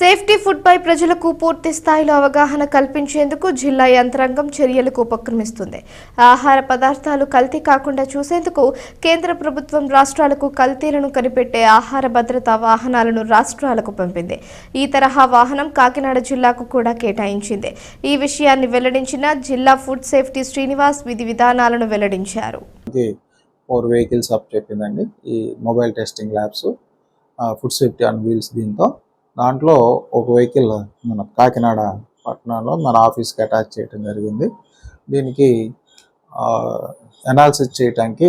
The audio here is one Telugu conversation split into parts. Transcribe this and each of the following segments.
సేఫ్టీ ఫుడ్ పై ప్రజలకు పూర్తి స్థాయిలో అవగాహన కల్పించేందుకు జిల్లా యంత్రాంగం చర్యలకు ఉపక్రమిస్తుంది. ఆహార పదార్థాలు కల్తీ కాకుండా చూసేందుకు కేంద్ర ప్రభుత్వం రాష్ట్రాలకు కల్తీలను కనిపెట్టే ఆహార భద్రతా వాహనాలను రాష్ట్రాలకు పంపింది. ఈ తరహా వాహనం కాకినాడ జిల్లాకు కూడా కేటాయించింది. ఈ విషయాన్ని వెల్లడించిన జిల్లా ఫుడ్ సేఫ్టీ శ్రీనివాస్ విధి విధానాలను వెల్లడించారు. ఫోర్ వెహికల్స్ అప్ చెప్పిందండి ఈ mobile testing labs food safety on wheels దీంతో దాంట్లో ఒక వెహికల్ మన కాకినాడ పట్టణంలో మన ఆఫీస్కి అటాచ్ చేయడం జరిగింది. దీనికి అనాలిసిస్ చేయడానికి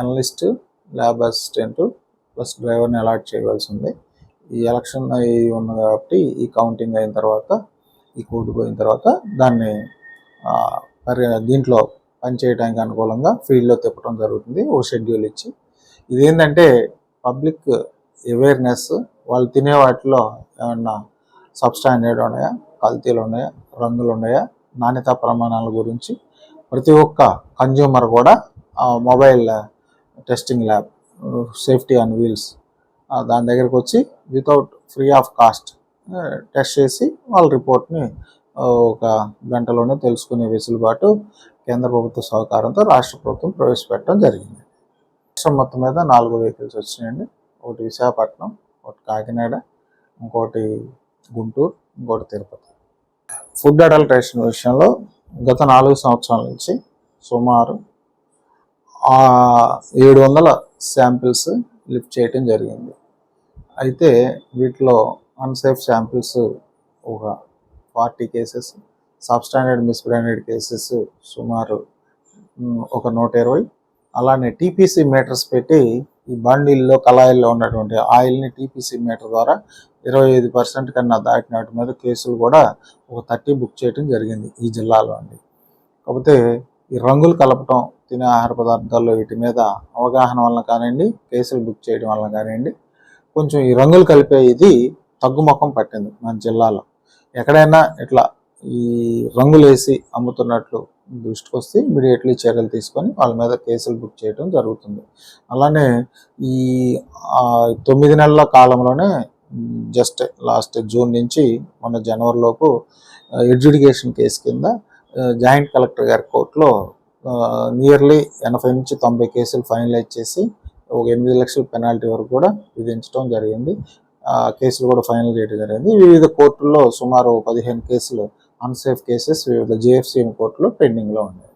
అనలిస్ట్ ల్యాబ్ అసిస్టెంట్ ప్లస్ డ్రైవర్ని అలాట్ చేయవలసి ఉంది. ఈ ఎలక్షన్ అయి ఉంది కాబట్టి ఈ కౌంటింగ్ అయిన తర్వాత ఈ కోర్టు పోయిన తర్వాత దాన్ని పరి దీంట్లో పనిచేయడానికి అనుకూలంగా ఫీల్డ్లో తిప్పడం జరుగుతుంది. ఓ షెడ్యూల్ ఇచ్చి. ఇదేంటంటే పబ్లిక్ అవేర్నెస్ వాళ్ళు తినే వాటిలో ఏమన్నా సబ్స్టాండర్డ్ ఉన్నాయా? కల్తీలు ఉన్నాయా? రంగులు ఉన్నాయా? నాణ్యతా ప్రమాణాల గురించి ప్రతి ఒక్క కన్జ్యూమర్ కూడా mobile testing lab safety on wheels దాని దగ్గరికి వచ్చి without free of cost test చేసి వాళ్ళ రిపోర్ట్ని ఒక గంటలోనే తెలుసుకునే వెసులుబాటు కేంద్ర ప్రభుత్వ సహకారంతో రాష్ట్ర ప్రభుత్వం ప్రవేశపెట్టడం జరిగింది. రాష్ట్రం మొత్తం మీద నాలుగు వెహికల్స్ వచ్చినాయండి. ఒకటి విశాఖపట్నం ఒకటి కాకినాడ ఇంకోటి గుంటూరు ఇంకోటి తిరుపతి. ఫుడ్ అడల్టరేషన్ విషయంలో గత నాలుగు సంవత్సరాల నుంచి సుమారు ఏడు వందల శాంపిల్స్ లిఫ్ట్ చేయటం జరిగింది. అయితే వీటిలో అన్సేఫ్ శాంపిల్స్ ఒక forty cases substandard misbranded cases సుమారు ఒక నూట ఇరవై. అలానే టీపీసీ మీటర్స్ పెట్టి ఈ బండిల్లో కళాయిల్లో ఉన్నటువంటి ఆయిల్ని టీపీసీ మీటర్ ద్వారా ఇరవై ఐదు పర్సెంట్ కన్నా దాటిన వాటి మీద కేసులు కూడా ఒక థర్టీ బుక్ చేయడం జరిగింది ఈ జిల్లాలో అండి. కాకపోతే ఈ రంగులు కలపటం తినే ఆహార పదార్థాల్లో వీటి మీద అవగాహన వలన కానివ్వండి కేసులు బుక్ చేయడం వలన కానివ్వండి కొంచెం ఈ రంగులు కలిపే ఇది తగ్గుముఖం పట్టింది మన జిల్లాలో. ఎక్కడైనా ఇట్లా ఈ రంగులు వేసి అమ్ముతున్నట్లు దృష్టికి వస్తే ఇమీడియట్లీ చర్యలు తీసుకొని వాళ్ళ మీద కేసులు బుక్ చేయడం జరుగుతుంది. అలానే ఈ తొమ్మిది నెలల కాలంలోనే జస్ట్ లాస్ట్ జూన్ నుంచి మన జనవరిలోపు ఎడ్యుడికేషన్ కేసు కింద జాయింట్ కలెక్టర్ గారి కోర్టులో నియర్లీ ఎనభై నుంచి తొంభై కేసులు ఫైనలైజ్ చేసి ఒక ఎనిమిది లక్షల పెనాల్టీ వరకు కూడా విధించడం జరిగింది. ఆ కేసులు కూడా ఫైనల్ చేయడం జరిగింది. వివిధ కోర్టుల్లో సుమారు పదిహేను కేసులు అన్సేఫ్ కేసెస్ వివిధ జిఎఫ్సిఎం కోర్టులో పెండింగ్లో ఉన్నాయి.